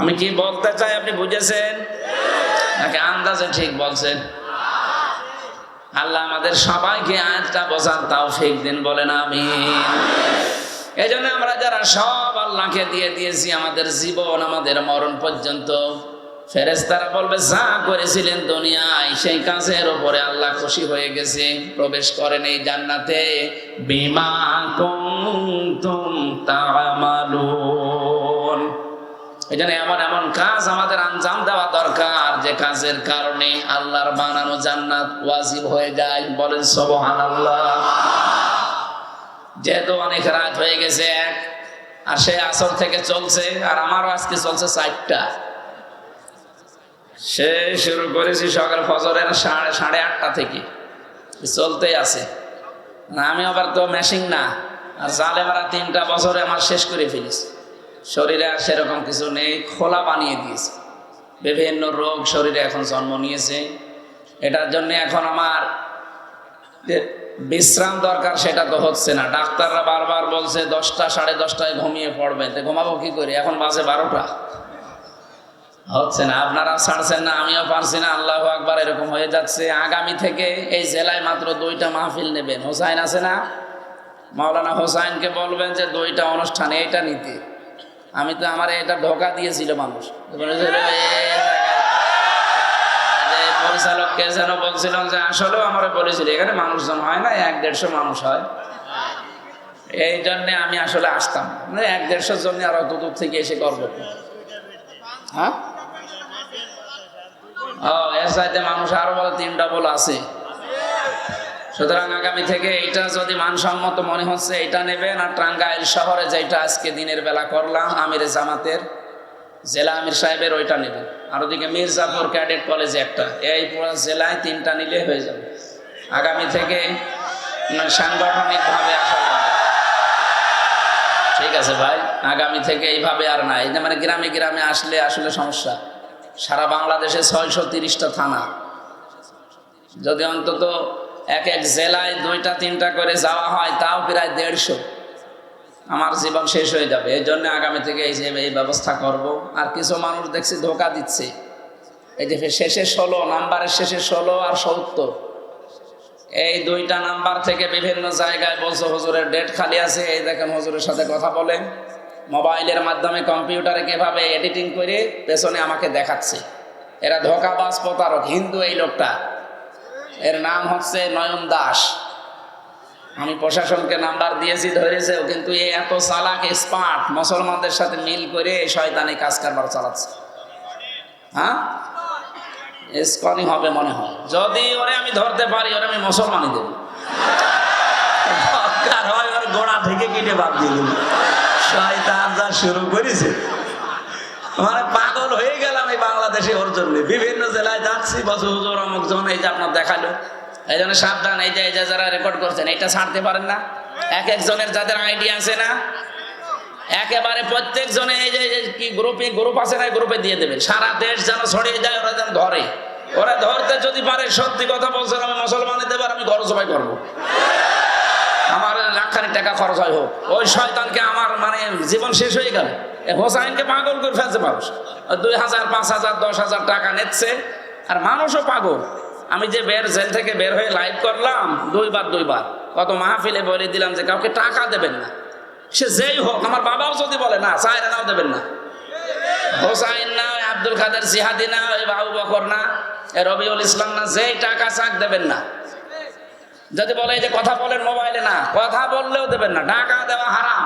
আমি কি বলতে চাই আপনি বুঝেছেন? নাকি আন্দাজে ঠিক বলছেন? আল্লাহ আমাদের সবাইকে আয়াতটা বোঝার তাও ফেক দিন, বলেন আমি এই জন্য আমরা যারা সব আল্লাহকে দিয়ে দিয়েছি, আমাদের জীবন, আমাদের মরণ পর্যন্ত ফেরেস্তারা বলবে, যা করেছিলেন দুনিয়ায়, সেই কাজের ওপরে আল্লাহ খুশি হয়ে গেছে, প্রবেশ করেন এই জান্নাতে। বিমা কুনতুম তা'মালুন এই এমন এমন কাজ আমাদের আঞ্জাম দেওয়া দরকার যে কাজের কারণে আল্লাহর বানানো জান্নাত ওয়াজিব হয়ে যায়। বলেন সুবহানাল্লাহ। যেহেতু অনেক রাত হয়ে গেছে এক আর সে আসর থেকে চলছে আর আমারও আজকে চলছে চারটা। সে শুরু করেছি সকাল ফজরের সাড়ে সাড়ে আটটা থেকে। চলতেই আছে। না, আমি আবার তো মেশিন না। আর জালে মারা তিনটা বছরে আমার শেষ করে ফেলেছি। শরীরে আর সেরকম কিছু নেই, খোলা বানিয়ে দিয়েছে। বিভিন্ন রোগ শরীরে এখন জন্ম নিয়েছে। এটার জন্য এখন আমার যে বিশ্রাম দরকার সেটা তো হচ্ছে না। ডাক্তাররা বারবার বলছে, দশটা, সাড়ে দশটায় ঘুমিয়ে পড়বেন। তো ঘুমাবো কি করে? এখন বাজে বারোটা। হচ্ছে না। আপনারা ছাড়ছেন না, আমিও পারছি না। আল্লাহ আকবার এরকম হয়ে যাচ্ছে। আগামী থেকে এই জেলায় মাত্র দুইটা মাহফিল নেবেন। হোসাইন আছে না? মাওলানা হোসাইনকে বলবেন যে দুইটা অনুষ্ঠান, এইটা নিতে। আমি তো আমার এটা ঢোকা দিয়েছিল মানুষ। পরিচালককে যেন বলছিলাম যে, আসলেও আমার বলেছিল। এখানে মানুষজন হয় না, এক দেড়শো মানুষ হয়। এই জন্যে আমি আসলে আসতাম। মানে এক দেড়শোর জন্য আর অত দূর থেকে এসে করব হ্যাঁ? ও, এর সাথে মানুষ আরও বলে, তিন ডবল আছে। সুতরাং আগামী থেকে এটা যদি মানসম্মত মনে হচ্ছে, এটা নেবেন। আর টাঙ্গাইল শহরে যেটা আজকে দিনের বেলা করলাম, আমির জামাতের, জেলা আমির সাহেবের ওইটা নেবেন। আর ওদিকে মির্জাপুর ক্যাডেট কলেজে একটা। এই পুরো জেলায় তিনটা নিলে হয়ে যাবে। আগামী থেকে মানে সাংগঠনিকভাবে আসা। ঠিক আছে ভাই, আগামী থেকে এইভাবে আর না। এই মানে গ্রামে গ্রামে আসলে আসলে সমস্যা। সারা বাংলাদেশে ছয়শো তিরিশটা থানা। যদি অন্তত এক এক জেলায় দুইটা, তিনটা করে যাওয়া হয়, তাও প্রায় দেড়শো। আমার জীবন শেষ হয়ে যাবে। এই জন্য আগামী থেকে এই যে এই ব্যবস্থা করব। আর কিছু মানুষ দেখছি ধোকা দিচ্ছে। এই যে শেষে ষোলো, নাম্বারের শেষে ষোলো আর সত্তর। এই দুইটা নাম্বার থেকে বিভিন্ন জায়গায় বলছে, হুজুরের ডেট খালি আছে। এই দেখেন হজুরের সাথে কথা বলেন মোবাইলের মাধ্যমে কম্পিউটারে কীভাবে এডিটিং করে পেছনে আমাকে দেখাচ্ছে। এরা ধোকাবাজ, প্রতারক, হিন্দু এই লোকটা। এর নাম হচ্ছে নয়ন দাস। আমি প্রশাসনকে নাম্বার দিয়েছি ধরেছে কিন্তু এ এত চালাক স্মার্ট মুসলমানদের সাথে মিল করে শয়তানি কাজ কারবার চালাচ্ছে। হ্যাঁ? ইস্কনই হবে মনে হয়। যদি ওরে আমি ধরতে পারি, ওরে আমি মুসলমানই দেব। হয় ওর গোড়া থেকে কেটে বাদ দিয়ে দেবো। শয়তান যা শুরু করেছে। মানে পাগল হয়ে গেলাম এই বাংলাদেশে ওর জন্য। বিভিন্ন জেলায় যাচ্ছি, বছর হুজুর অমুক জন, এই যে আপনার দেখাল। এই জন্য সাবধান, এই যে এই যে যারা রেকর্ড করছেন এটা ছাড়তে পারেন না। এক একজনের যাদের আইডিয়া আছে না, একেবারে প্রত্যেক জনে এই যে, কি গ্রুপে গ্রুপ আছে না গ্রুপে দিয়ে দেবেন। সারা দেশ যেন ছড়িয়ে যায়, ওরা যেন ধরে। ওরা ধরতে যদি পারে, সত্যি কথা বলছেন, আমি মুসলমানের দেবার আমি ঘর সবাই করব। আমার লাখখানি টাকা খরচ হয় হোক। ওই শয়তানকে আমার মানে জীবন শেষ হয়ে গেল। হোসাইনকে পাগল করে ফেলছে মানুষ। দুই হাজার, পাঁচ হাজার, দশ হাজার টাকা নিচ্ছে। আর মানুষও পাগল। আমি যে বের, জেল থেকে বের হয়ে লাইভ করলাম, দুইবার দুইবার। কত মাহফিলে বলে দিলাম যে কাউকে টাকা দেবেন না। সে যেই হোক, আমার বাবাও যদি বলে, না চায়রা নাও দেবেন না। হোসাইন না, আব্দুল কাদের জিহাদি না ওই বাবু বকর না, এ রবিউল ইসলাম না, যেই টাকা চাক দেবেন না। যদি বলে যে কথা বলেন মোবাইলে না, কথা বললেও দেবেন না। টাকা দেওয়া হারাম।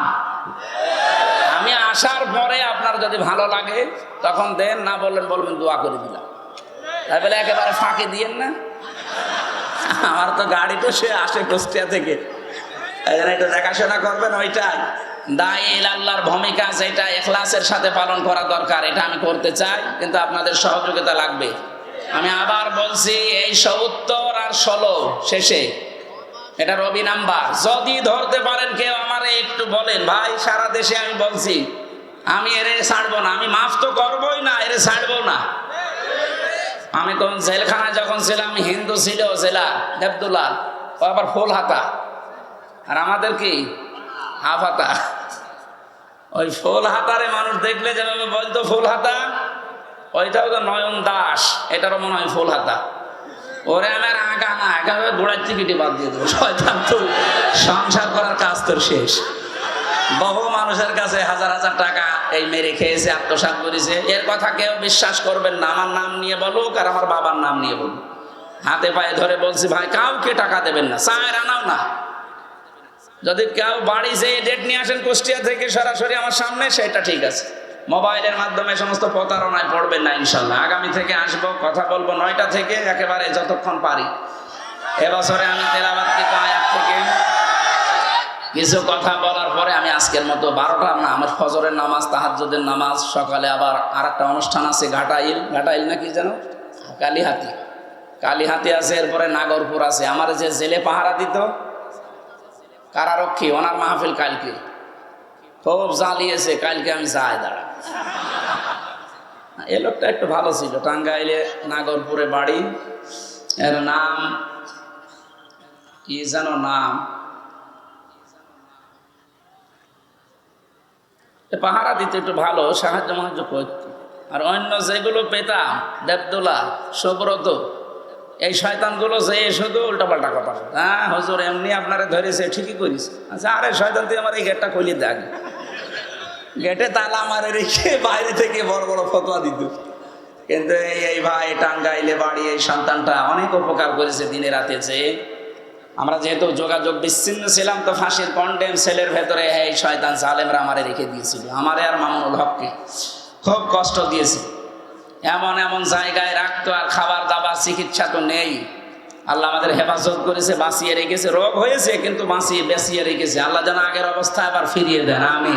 আমি আসার পরে আপনার যদি ভালো লাগে, তখন দেন, না বললেন, বলবেন, দোয়া করে দিলাম। তাই বলে একেবারে ফাঁকে দিয়েন না। আমার তো গাড়ি তো সে আসে কুষ্টিয়া থেকে। একটু দেখাশোনা করবেন ওইটাই। দায়ী আল্লাহর ভূমিকা, যেটা এখলাসের সাথে পালন করা দরকার, এটা আমি করতে চাই, কিন্তু আপনাদের সহযোগিতা লাগবে। আমি আবার বলছি, এই সত্তর আর ষোলো শেষে এটা রবি নাম্বার। যদি ধরতে পারেন কেউ আমারে একটু বলেন, ভাই, সারা দেশে আমি বলছি, আমি এরে ছাড়বো না, আমি মাফ তো করবোই না, এরে ছাড়বো না। আমি কোন জেলখানায় যখন ছিলাম, হিন্দু ছিল জেলা, দেবদুলাল, ও আবার ফুল হাতা। আর আমাদের কি? হাফ হাতা। ওই ফুল হাতারে মানুষ দেখলে যেভাবে বলতো, ফুল হাতা? ওইটাও তো নয়ন দাস এটারও মনে হয় ফুল হাতা। ওরে আমার আগা না একেবারে গোড়ার টিকিটে বাদ দিয়ে দেবো। শয়তান তো সংসার করার কাজ তোর শেষ। বহু মানুষের কাছে হাজার হাজার টাকা এই মেরে খেয়েছে, আত্মসাৎ করেছে। এর কথা কেউ বিশ্বাস করবেন না, আমার নাম নিয়ে বলুক আর আমার বাবার নাম নিয়ে বলুক। হাতে পায়ে ধরে বলছি, ভাই, কাউকে টাকা দেবেন না, চায়ের আনাও না। যদি কেউ বাড়ি যে ডেট নিয়ে আসেন, কুষ্টিয়া থেকে সরাসরি আমার সামনে, সেটা ঠিক আছে। মোবাইলের মাধ্যমে সমস্ত প্রতারণায় পড়বেন না ইনশাল্লাহ। আগামী থেকে আসব, কথা বলব নয়টা থেকে, একেবারে যতক্ষণ পারি। এবছরে আমি তেলাবাদ থেকে আয়াত থেকে? কিছু কথা বলার পরে আমি আজকের মতো বারোটা, না, আমার ফজরের নামাজ, তাহাজ্জুদের নামাজ, সকালে আবার আর একটা অনুষ্ঠান আছে, ঘাটাইল। ঘাটাইল না কি জানো কালীহাতি। কালীহাতি আছে, এরপরে নাগরপুর আছে। আমার যে জেলে পাহারা দিত, কারারক্ষী, ওনার মাহফিল কালকে। খুব জ্বালিয়েছে, কালকে আমি যাই দাঁড়া। এ লোকটা একটু ভালো ছিল, টাঙ্গাইলে নাগরপুরে বাড়ি। এর নাম, কি যেন নাম? পাহারা দিতে একটু ভালো, সাহায্য মাহায্য করত আর অন্য যেগুলো পেতাম, দেবদোলা, সুব্রত, এই শয়তানগুলো যে শুধু উল্টাপাল্টা কথা হ্যাঁ হজুর, এমনি আপনারা ধরেছে, ঠিকই করিস আচ্ছা আরে শয়তান, তুই আমার এই গেটটা খুলে দেখ। গেটে তালা মারে রেখে বাইরে থেকে বড় বড় ফতোয়া দিত। কিন্তু এই এই ভাই টাঙ্গাইলে বাড়ি, এই সন্তানটা অনেক উপকার করেছে দিনে রাতে যে আমরা যেহেতু যোগাযোগ বিচ্ছিন্ন ছিলাম, তো ফাঁসির কন্ডেম সেলের ভেতরে এই শয়তান সালেমরা আমারে রেখে দিয়েছিল। আমারে আর মামুনুল হককে খুব কষ্ট দিয়েছে। এমন এমন জায়গায় রাখতো আর খাবার দাবার, চিকিৎসা তো নেই। আল্লাহ আমাদের হেফাজত করেছে, বাঁচিয়ে রেখেছে। রোগ হয়েছে, কিন্তু বাঁচিয়ে, বেঁচিয়ে রেখেছে। আল্লাহ যেন আগের অবস্থা আবার ফিরিয়ে দেন। আমি